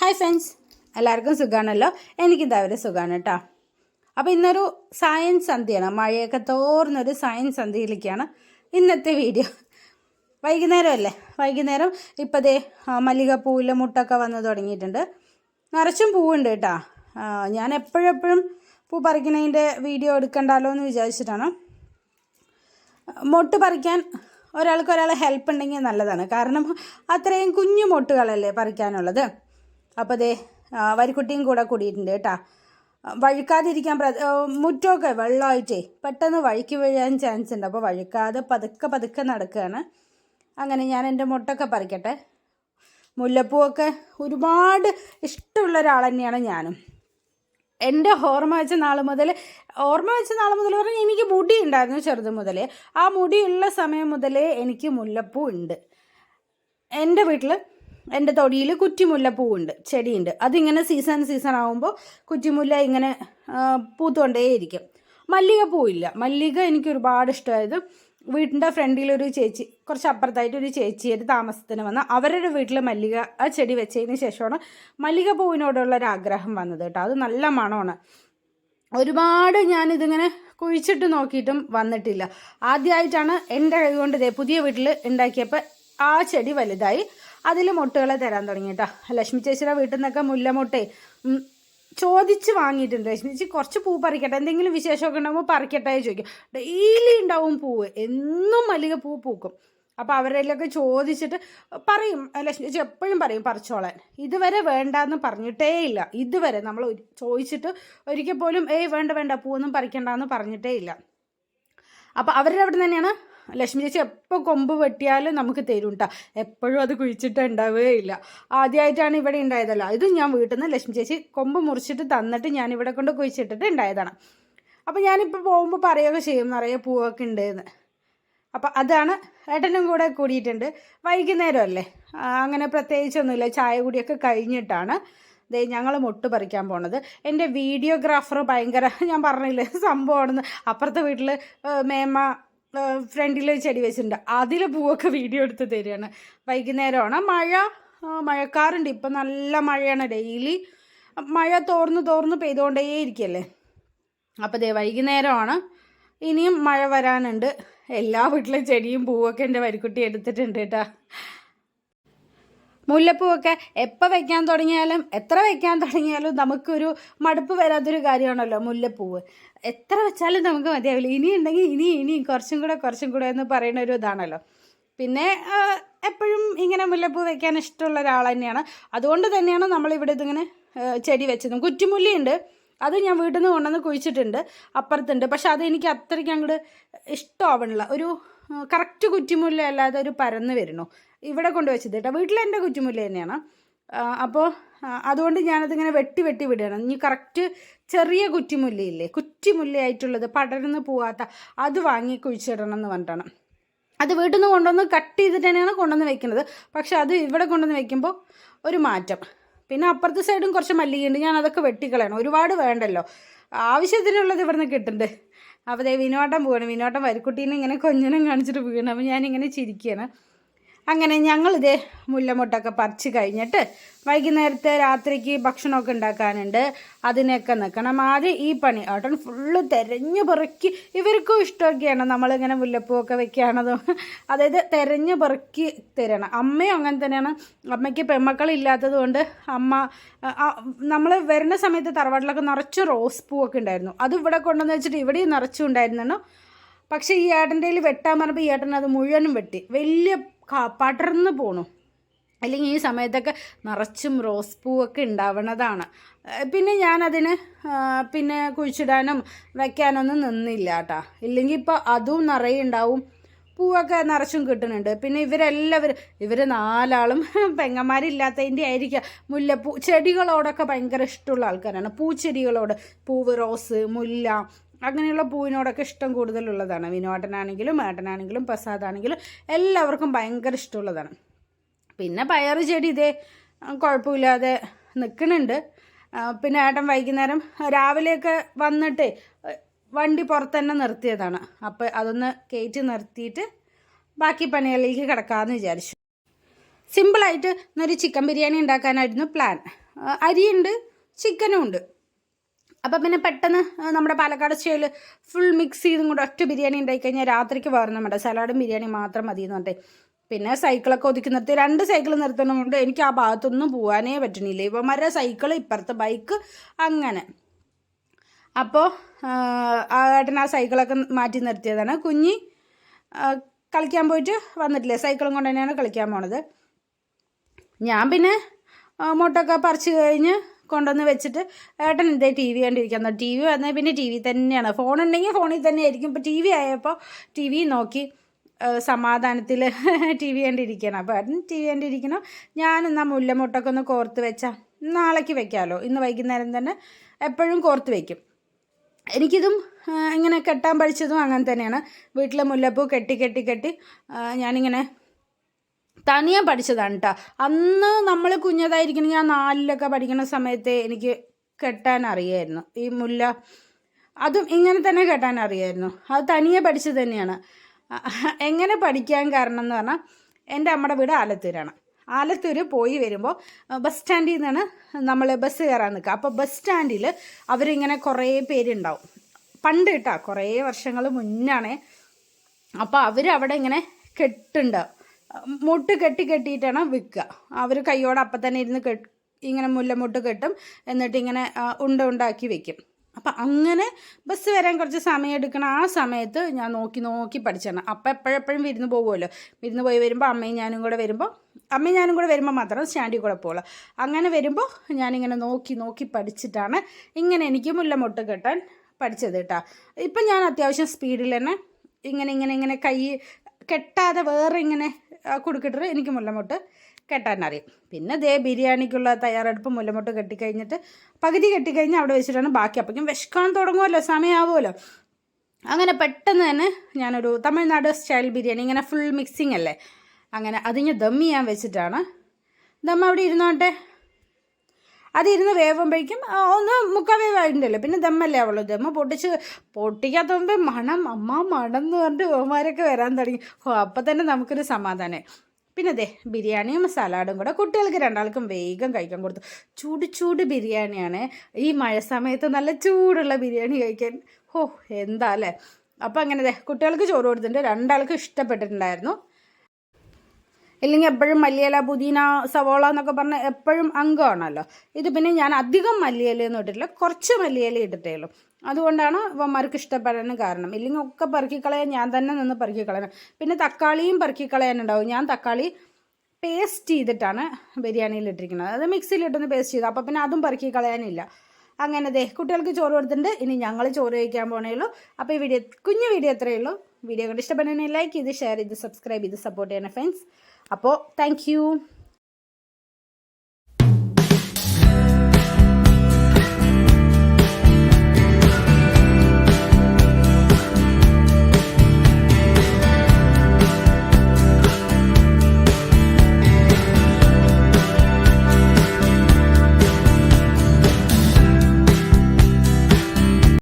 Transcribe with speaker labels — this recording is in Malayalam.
Speaker 1: ഹായ് ഫ്രണ്ട്സ് എല്ലാവർക്കും സുഖമാണല്ലോ എനിക്കെന്തായാലും സുഖമാണ് കേട്ടോ അപ്പോൾ ഇന്നൊരു സയൻസ് സന്ധ്യയാണ്. മഴയൊക്കെ തോർന്നൊരു സയൻസ് സന്ധ്യയിലേക്കാണ് ഇന്നത്തെ വീഡിയോ വൈകുന്നേരം അല്ലേ വൈകുന്നേരം ഇപ്പോൾ ദേ മല്ലികപ്പൂവിലെ മുട്ടൊക്കെ വന്ന് തുടങ്ങിയിട്ടുണ്ട്. നിറച്ചും പൂവുണ്ട് കേട്ടോ ഞാൻ എപ്പോഴെപ്പോഴും പൂ പറിക്കുന്നതിന്റെ വീഡിയോ എടുക്കണ്ടല്ലോ എന്ന് വിചാരിച്ചിട്ടാണ്. മൊട്ട് പറിക്കാൻ ഒരാൾക്ക് ഒരാൾ ഹെൽപ്പ് ഉണ്ടെങ്കിൽ നല്ലതാണ്. കാരണം അത്രയും കുഞ്ഞു മൊട്ടുകളല്ലേ പറിക്കാനുള്ളത്. അപ്പോൾ ദേ വരിക്കുട്ടിയും കൂടെ കൂടിയിട്ടുണ്ട് കേട്ടോ. വഴുക്കാതിരിക്കാൻ പ്ര മുറ്റമൊക്കെ വെള്ളമായിട്ടേ പെട്ടെന്ന് വഴുക്കി വീഴാൻ ചാൻസ് ഉണ്ട്. അപ്പോൾ വഴുക്കാതെ പതുക്കെ പതുക്കെ നടക്കുകയാണ് അങ്ങനെ ഞാൻ എന്റെ മുട്ടൊക്കെ പറിക്കട്ടെ. മുല്ലപ്പൂവൊക്കെ ഒരുപാട് ഇഷ്ടമുള്ള ഒരാൾ തന്നെയാണ് ഞാനും. എന്റെ ഓർമ്മ വെച്ച നാൾ മുതൽ ഓർമ്മ വെച്ച നാൾ മുതൽ പറഞ്ഞാൽ എനിക്ക് മുടി ഉണ്ടായിരുന്നു ചെറുത് മുതലേ ആ മുടിയുള്ള സമയം മുതലേ എനിക്ക് മുല്ലപ്പൂ ഉണ്ട്. എന്റെ വീട്ടിൽ എന്റെ തൊടിയിൽ കുറ്റിമുല്ലപ്പൂവുണ്ട് ചെടിയുണ്ട്. അതിങ്ങനെ സീസൺ സീസൺ ആകുമ്പോൾ കുറ്റിമുല്ല ഇങ്ങനെ പൂത്തുകൊണ്ടേയിരിക്കും. മല്ലിക പൂവില്ല മല്ലിക എനിക്ക് ഒരുപാട് ഇഷ്ടമായത് വീടിന്റെ ഫ്രണ്ടിലൊരു ചേച്ചി കുറച്ച് അപ്പുറത്തായിട്ട് ഒരു ചേച്ചിയുടെ താമസത്തിന് വന്ന് അവരുടെ വീട്ടിൽ മല്ലിക ആ ചെടി വെച്ചതിന് ശേഷമാണ് മല്ലിക പൂവിനോടുള്ള ഒരു ആഗ്രഹം വന്നത് കേട്ടോ. അത് നല്ല മണമാണ്. ഒരുപാട് ഞാനിതിങ്ങനെ കുഴിച്ചിട്ട് നോക്കിയിട്ടും വന്നിട്ടില്ല. ആദ്യമായിട്ടാണ് എന്റെ കൈ കൊണ്ട് ഇതേ പുതിയ വീട്ടിൽ ഉണ്ടാക്കിയപ്പോൾ ആ ചെടി വലുതായി. അതിൽ മുട്ടുകളെ തരാൻ തുടങ്ങി കേട്ടോ ലക്ഷ്മി ചേച്ചിയുടെ വീട്ടിൽ നിന്നൊക്കെ മുല്ലമുട്ടേ ചോദിച്ച് വാങ്ങിയിട്ടുണ്ട്. ലക്ഷ്മി ചേച്ചി കുറച്ച് പൂ പറിക്കട്ടെ എന്തെങ്കിലും വിശേഷമൊക്കെ ഉണ്ടാകുമ്പോൾ പറിക്കട്ടെ ചോദിക്കും. ഡെയിലി ഉണ്ടാവും പൂവ് എന്നും മല്ലിക പൂ പൂക്കും. അപ്പോൾ അവരെല്ലൊക്കെ ചോദിച്ചിട്ട് പറയും. ലക്ഷ്മി ചേച്ചി എപ്പോഴും പറയും പറിച്ചോളാൻ. ഇതുവരെ വേണ്ടാന്ന് പറഞ്ഞിട്ടേ ഇല്ല. ഇതുവരെ നമ്മൾ ചോദിച്ചിട്ട് ഒരിക്കൽ പോലും ഏയ് വേണ്ട വേണ്ട പൂവൊന്നും പറിക്കണ്ടെന്ന് പറഞ്ഞിട്ടേ ഇല്ല. അപ്പോൾ അവരുടെ അവിടെ തന്നെയാണ് ലക്ഷ്മി ചേച്ചി എപ്പോൾ കൊമ്പ് വെട്ടിയാലും നമുക്ക് തരും കേട്ടോ എപ്പോഴും അത് കുഴിച്ചിട്ട് ഉണ്ടാവുകയില്ല ആദ്യമായിട്ടാണ് ഇവിടെ ഉണ്ടായതല്ല ഇത് ഞാൻ വീട്ടിൽ നിന്ന് ലക്ഷ്മി ചേച്ചി കൊമ്പ് മുറിച്ചിട്ട് തന്നിട്ട് ഞാൻ ഇവിടെ കൊണ്ട് കുഴിച്ചിട്ടിട്ട് ഉണ്ടായതാണ് അപ്പോൾ ഞാനിപ്പോൾ പോകുമ്പോൾ പറയുകയൊക്കെ ചെയ്യും. നിറയെ പൂവൊക്കെ ഉണ്ട് എന്ന് അപ്പോൾ അതാണ് ഏട്ടനും കൂടെ കൂടിയിട്ടുണ്ട്. വൈകുന്നേരം അല്ലേ അങ്ങനെ പ്രത്യേകിച്ചൊന്നുമില്ല. ചായ കുടിയൊക്കെ കഴിഞ്ഞിട്ടാണ് ദേ ഞങ്ങൾ മുട്ട് പറിക്കാൻ പോണത്. എന്റെ വീഡിയോഗ്രാഫർ ഭയങ്കര ഞാൻ പറഞ്ഞില്ലേ സംഭവമാണെന്ന് അപ്പുറത്തെ വീട്ടിൽ മേമ്മ ഫ്രണ്ടിൽ ചെടി വെച്ചിട്ടുണ്ട്. അതിൽ പൂവൊക്കെ വീഡിയോ എടുത്ത് തരികയാണ്. വൈകുന്നേരമാണ്. മഴ മഴക്കാറുണ്ട്. ഇപ്പം നല്ല മഴയാണ് ഡെയിലി. മഴ തോർന്ന് തോർന്ന് പെയ്തുകൊണ്ടേയിരിക്കല്ലേ? അപ്പോൾ ദേ വൈകുന്നേരമാണ്. ഇനിയും മഴ വരാനുണ്ട്. എല്ലാ വീട്ടിലെ ചെടിയും പൂവൊക്കെ എന്റെ വരിക്കുട്ടി എടുത്തിട്ടുണ്ട് കേട്ടോ. മുല്ലപ്പൂവൊക്കെ എപ്പോൾ വെക്കാൻ തുടങ്ങിയാലും എത്ര വെക്കാൻ തുടങ്ങിയാലും നമുക്കൊരു മടുപ്പ് വരാത്തൊരു കാര്യമാണല്ലോ മുല്ലപ്പൂവ്. എത്ര വെച്ചാലും നമുക്ക് മതിയാവില്ല. ഇനി ഉണ്ടെങ്കിൽ ഇനി ഇനി കുറച്ചും കൂടെ കുറച്ചും കൂടെ എന്ന് പറയുന്ന ഒരു ഇതാണല്ലോ. പിന്നെ എപ്പോഴും ഇങ്ങനെ മുല്ലപ്പൂ വെക്കാൻ ഇഷ്ടമുള്ള ഒരാൾ തന്നെയാണ്. അതുകൊണ്ട് തന്നെയാണ് നമ്മളിവിടെ ഇതിങ്ങനെ ചെടി വെച്ചതും. കുറ്റിമുല്ലിയുണ്ട്. അത് ഞാൻ വീട്ടിൽ നിന്ന് കൊണ്ടുവന്ന് കുഴിച്ചിട്ടുണ്ട്. അപ്പുറത്തുണ്ട്. പക്ഷെ അത് എനിക്ക് അത്രയ്ക്ക് അങ്ങോട്ട് ഇഷ്ടമാവണില്ല. ഒരു കറക്റ്റ് കുറ്റിമുല്ല അല്ലാതെ ഒരു പരന്ന് വരുന്നു. ഇവിടെ കൊണ്ട് വെച്ചത് കേട്ടോ വീട്ടിലെന്റെ കുറ്റിമുല്ല തന്നെയാണ്. അപ്പോൾ അതുകൊണ്ട് ഞാനതിങ്ങനെ വെട്ടി വെട്ടി വിടുകയാണ്. ഇനി കറക്റ്റ് ചെറിയ കുറ്റിമുല്ലയില്ലേ? കുറ്റിമുല്ലയായിട്ടുള്ളത് പടർന്ന് പോവാത്ത അത് വാങ്ങി കുഴിച്ചിടണം എന്ന് പറഞ്ഞിട്ടാണ്. അത് വീട്ടിൽ നിന്ന് കൊണ്ടുവന്ന് കട്ട് ചെയ്തിട്ട് തന്നെയാണ് കൊണ്ടുവന്ന് വെക്കുന്നത്. പക്ഷെ അത് ഇവിടെ കൊണ്ടുവന്ന് വെക്കുമ്പോൾ ഒരു മാറ്റം. പിന്നെ അപ്പുറത്തെ സൈഡും കുറച്ച് മല്ലികയുണ്ട്. ഞാൻ അതൊക്കെ വെട്ടിക്കളയണം. ഒരുപാട് വേണ്ടല്ലോ. ആവശ്യത്തിനുള്ളത് ഇവിടുന്ന് കിട്ടുന്നുണ്ട്. അപ്പോൾ ദേ വിനോട്ടം പോവാണ്. വിനോട്ടം വരിക്കുട്ടീനെ ഇങ്ങനെ കൊഞ്ഞനം കാണിച്ചിട്ട് വീണ്. അപ്പോൾ ഞാനിങ്ങനെ ചിരിക്കുകയാണ്. അങ്ങനെ ഞങ്ങളിത് മുല്ലമുട്ടൊക്കെ പറിച്ച് കഴിഞ്ഞിട്ട് വൈകുന്നേരത്തെ രാത്രിക്ക് ഭക്ഷണമൊക്കെ ഉണ്ടാക്കാനുണ്ട്. അതിനൊക്കെ നിൽക്കണം ആദ്യം ഈ പണി. ഏട്ടൻ ഫുള്ള് തെരഞ്ഞു പെറുക്കി ഇവർക്കും ഇഷ്ടമൊക്കെയാണ്. നമ്മളിങ്ങനെ മുല്ലപ്പൂവൊക്കെ വെക്കുകയാണതും. അതായത് തെരഞ്ഞു പെറുക്കി തരണം. അമ്മയും അങ്ങനെ തന്നെയാണ്. അമ്മയ്ക്ക് പെമ്മക്കളില്ലാത്തത് കൊണ്ട് അമ്മ നമ്മൾ വരുന്ന സമയത്ത് തറവാട്ടിലൊക്കെ നിറച്ച് റോസ് പൂവൊക്കെ ഉണ്ടായിരുന്നു. അത് ഇവിടെ കൊണ്ടുവന്ന് വെച്ചിട്ട് ഇവിടെയും നിറച്ചും ഉണ്ടായിരുന്നു പക്ഷേ ഈ ഏട്ടന്റെ വെട്ടാൻ പറഞ്ഞപ്പോൾ ഈ ഏട്ടൻ അത് മുഴുവനും വെട്ടി. വലിയ പടർന്ന് പോണു. അല്ലെങ്കിൽ ഈ സമയത്തൊക്കെ നിറച്ചും റോസ് പൂവൊക്കെ ഉണ്ടാവണതാണ്. പിന്നെ ഞാനതിന് പിന്നെ കുഴിച്ചിടാനും വയ്ക്കാനൊന്നും നിന്നില്ല കേട്ടാ ഇല്ലെങ്കിൽ ഇപ്പോൾ അതും നിറയെ ഉണ്ടാവും. പൂവൊക്കെ നിറച്ചും കിട്ടുന്നുണ്ട്. പിന്നെ ഇവരെല്ലാവരും ഇവർ നാലാളും പെങ്ങന്മാരില്ലാത്തതിന്റെ ആയിരിക്കുക മുല്ലപ്പൂ ചെടികളോടൊക്കെ ഭയങ്കര ഇഷ്ടമുള്ള ആൾക്കാരാണ്. പൂച്ചെടികളോട് പൂവ് റോസ് മുല്ല അങ്ങനെയുള്ള പൂവിനോടൊക്കെ ഇഷ്ടം കൂടുതലുള്ളതാണ്. വിനോദനാണെങ്കിലും ഏട്ടനാണെങ്കിലും പ്രസാദാണെങ്കിലും എല്ലാവർക്കും ഭയങ്കര ഇഷ്ടമുള്ളതാണ്. പിന്നെ പയർ ചെടി ഇതേ കുഴപ്പമില്ലാതെ നിൽക്കുന്നുണ്ട്. പിന്നെ ഏട്ടൻ വൈകുന്നേരം രാവിലെയൊക്കെ വന്നിട്ട് വണ്ടി പുറത്ത് തന്നെ നിർത്തിയതാണ്. അപ്പോൾ അതൊന്ന് കയറ്റി നിർത്തിയിട്ട് ബാക്കി പണികളിലേക്ക് കിടക്കാമെന്ന് വിചാരിച്ചു. സിമ്പിളായിട്ട് ഇന്നൊരു ചിക്കൻ ബിരിയാണി ഉണ്ടാക്കാനായിരുന്നു പ്ലാൻ. അരിയുണ്ട് ചിക്കനും ഉണ്ട്. അപ്പം പിന്നെ പെട്ടെന്ന് നമ്മുടെ പാലക്കാട് സ്റ്റൈൽ ഫുൾ മിക്സ് ചെയ്തും കൂടെ ഒറ്റ ബിരിയാണി ഉണ്ടായി കഴിഞ്ഞാൽ രാത്രിക്ക് വേറെ നമ്മുടെ സലാഡും ബിരിയാണി മാത്രം മതി എന്ന് പറഞ്ഞിട്ട്. പിന്നെ സൈക്കിളൊക്കെ ഒതുക്കി നിർത്തി. രണ്ട് സൈക്കിൾ നിർത്തണമുണ്ട് എനിക്ക് ആ ഭാഗത്തൊന്നും പോകാനേ പറ്റണില്ല. ഇവന്മാരുടെ സൈക്കിൾ ഇപ്പുറത്തെ ബൈക്ക് അങ്ങനെ. അപ്പോൾ ഏട്ടൻ ആ സൈക്കിളൊക്കെ മാറ്റി നിർത്തിയതാണ്. കുഞ്ഞി കളിക്കാൻ പോയിട്ട് വന്നിട്ടില്ലേ? സൈക്കിളും കൊണ്ട് തന്നെയാണ് കളിക്കാൻ പോണത്. ഞാൻ പിന്നെ മുട്ടൊക്കെ പറിച്ച് കഴിഞ്ഞ് കൊണ്ടുവന്ന് വെച്ചിട്ട് ഏട്ടൻ എന്തേ ടി വി കണ്ടിരിക്കുന്നത് ടി വി വന്നാൽ പിന്നെ ടി വി തന്നെയാണ്. ഫോൺ ഉണ്ടെങ്കിൽ ഫോണിൽ തന്നെ ആയിരിക്കും. ഇപ്പോൾ ടി വി ആയപ്പോൾ ടി വി നോക്കി സമാധാനത്തിൽ ടി വി കണ്ടിരിക്കണം. അപ്പോൾ ഏട്ടൻ ടി വി കണ്ടിരിക്കണം ഞാൻ എന്നാൽ മുല്ലമുട്ടൊക്കെ ഒന്ന് കോർത്ത് വെച്ചാൽ നാളേക്ക് വെക്കാമല്ലോ ഇന്ന് വൈകുന്നേരം തന്നെ എപ്പോഴും കോർത്ത് വെക്കും. എനിക്കിതും ഇങ്ങനെ കെട്ടാൻ പഠിച്ചതും അങ്ങനെ തന്നെയാണ്. വീട്ടിലെ മുല്ലപ്പൂ കെട്ടി കെട്ടി കെട്ടി ഞാനിങ്ങനെ തനിയെ പഠിച്ചതാണ് കേട്ടോ അന്ന് നമ്മൾ കുഞ്ഞതായിരിക്കണം ഞാൻ നാലിലൊക്കെ പഠിക്കുന്ന സമയത്ത് എനിക്ക് കെട്ടാൻ അറിയായിരുന്നു. ഈ മുല്ല അതും ഇങ്ങനെ തന്നെ കെട്ടാൻ അറിയായിരുന്നു. അത് തനിയെ പഠിച്ചത് തന്നെയാണ്. എങ്ങനെ പഠിക്കാൻ കാരണം എന്ന് പറഞ്ഞാൽ എന്റെ അമ്മയുടെ വീട് ആലത്തൂരാണ്. ആലത്തൂർ പോയി വരുമ്പോൾ ബസ് സ്റ്റാൻഡിൽ നിന്നാണ് നമ്മൾ ബസ് കയറാൻ നിൽക്കുക അപ്പോൾ ബസ് സ്റ്റാൻഡിൽ അവരിങ്ങനെ കുറേ പേരുണ്ടാവും. പണ്ട് കേട്ടോ കുറേ വർഷങ്ങൾ മുന്നാണേ. അപ്പോൾ അവർ അവിടെ ഇങ്ങനെ കെട്ടുണ്ട്. മുട്ട് കെട്ടി കെട്ടിയിട്ടാണ് വിൽക്കുക. അവർ കൈയോടെ അപ്പം തന്നെ ഇരുന്ന് കെട്ട് ഇങ്ങനെ മുല്ലമുട്ട് കെട്ടും എന്നിട്ട് ഇങ്ങനെ ഉണ്ട ഉണ്ടാക്കി വെക്കും. അപ്പം അങ്ങനെ ബസ് വരാൻ കുറച്ച് സമയം എടുക്കണം ആ സമയത്ത് ഞാൻ നോക്കി നോക്കി പഠിച്ചാണ് അപ്പം എപ്പോഴെപ്പോഴും വിരുന്ന് പോകുമല്ലോ. വിരുന്ന് പോയി വരുമ്പോൾ അമ്മയും ഞാനും കൂടെ വരുമ്പോൾ അമ്മയും ഞാനും കൂടെ വരുമ്പോൾ മാത്രം സ്റ്റാൻഡിൽ കൂടെ പോകുള്ളൂ അങ്ങനെ വരുമ്പോൾ ഞാനിങ്ങനെ നോക്കി നോക്കി പഠിച്ചിട്ടാണ് ഇങ്ങനെ എനിക്ക് മുല്ലമുട്ട് കെട്ടാൻ പഠിച്ചത് കേട്ടോ. ഇപ്പം ഞാൻ അത്യാവശ്യം സ്പീഡിൽ തന്നെ ഇങ്ങനെ ഇങ്ങനെ ഇങ്ങനെ കൈ കെട്ടാതെ വേറെ ഇങ്ങനെ കൊടുക്കിട്ട് എനിക്ക് മുല്ലമുട്ട് കെട്ടാനറിയും പിന്നെ ദേ ബിരിയാണിക്കുള്ള തയ്യാറെടുപ്പ് മുല്ലമുട്ട് കെട്ടിക്കഴിഞ്ഞിട്ട് പകുതി കെട്ടിക്കഴിഞ്ഞാൽ അവിടെ വെച്ചിട്ടാണ് ബാക്കി. അപ്പോഴേക്കും വിശക്കാൻ തുടങ്ങുമല്ലോ സമയമാവുമല്ലോ. അങ്ങനെ പെട്ടെന്ന് തന്നെ ഞാനൊരു തമിഴ്നാട് സ്റ്റൈൽ ബിരിയാണി ഇങ്ങനെ ഫുൾ മിക്സിങ് അല്ലേ? അങ്ങനെ അതിന് ദം ചെയ്യാൻ വെച്ചിട്ടാണ്. ദം അവിടെ ഇരുന്നോട്ടെ. അതിരുന്ന് വേവുമ്പോഴേക്കും ഒന്ന് മുക്കാൽ വേവായിട്ടുണ്ടല്ലോ പിന്നെ ദമ്മല്ലേ അവൾ. ദമ്മ പൊട്ടിച്ച് പൊട്ടിക്കാത്ത മുമ്പ് മണം അമ്മ മണം എന്ന് പറഞ്ഞിട്ട് ഓമാരൊക്കെ വരാൻ തുടങ്ങി. ഓ അപ്പം തന്നെ നമുക്കൊരു സമാധാനം. പിന്നെ അതെ ബിരിയാണിയും സലാഡും കൂടെ കുട്ടികൾക്ക് രണ്ടാൾക്കും വേഗം കഴിക്കാൻ കൊടുത്തു. ചൂട് ചൂട് ബിരിയാണിയാണ്. ഈ മഴ സമയത്ത് നല്ല ചൂടുള്ള ബിരിയാണി കഴിക്കാൻ. ഓ എന്താ അല്ലേ? അപ്പം അങ്ങനെ അതെ കുട്ടികൾക്ക് ചോറ് കൊടുത്തിട്ടുണ്ട്. രണ്ടാൾക്കും ഇഷ്ടപ്പെട്ടിട്ടുണ്ടായിരുന്നു. ഇല്ലെങ്കിൽ എപ്പോഴും മല്ലിയില പുതിന സവോള എന്നൊക്കെ പറഞ്ഞ് എപ്പോഴും അംഗമാണല്ലോ. ഇത് പിന്നെ ഞാൻ അധികം മല്ലിയിലയൊന്നും ഇട്ടിട്ടില്ല. കുറച്ച് മല്ലിയില ഇട്ടിട്ടേ ഉള്ളൂ. അതുകൊണ്ടാണ് ഇവന്മാർക്ക് ഇഷ്ടപ്പെടാനും കാരണം. ഇല്ലെങ്കിൽ ഒക്കെ പറക്കിക്കളയാൻ ഞാൻ തന്നെ നിന്ന് പറക്കിക്കളയണം പിന്നെ തക്കാളിയും പറക്കിക്കളയാനുണ്ടാവും ഞാൻ തക്കാളി പേസ്റ്റ് ചെയ്തിട്ടാണ് ബിരിയാണിയിൽ ഇട്ടിരിക്കുന്നത്. അത് മിക്സിയിലിട്ടൊന്ന് പേസ്റ്റ് ചെയ്തു. അപ്പോൾ പിന്നെ അതും പറക്കി കളയാനില്ല. അങ്ങനെ ദേ കുട്ടികൾക്ക് ചോറ് കൊടുത്തിട്ടുണ്ട്. ഇനി ഞങ്ങൾ ചോറ് കഴിക്കാൻ പോണേ ഉള്ളൂ. അപ്പോൾ ഈ വീഡിയോ കുഞ്ഞു വീഡിയോ എത്രയേ ഉള്ളൂ. വീഡിയോ കണ്ട് ഇഷ്ടപ്പെടുകയാണെങ്കിൽ ലൈക്ക് ചെയ്ത് ഷെയർ ചെയ്ത് സബ്സ്ക്രൈബ് ചെയ്ത് സപ്പോർട്ട് ചെയ്യണം ഫ്രണ്ട്സ് അപ്പോൾ താങ്ക്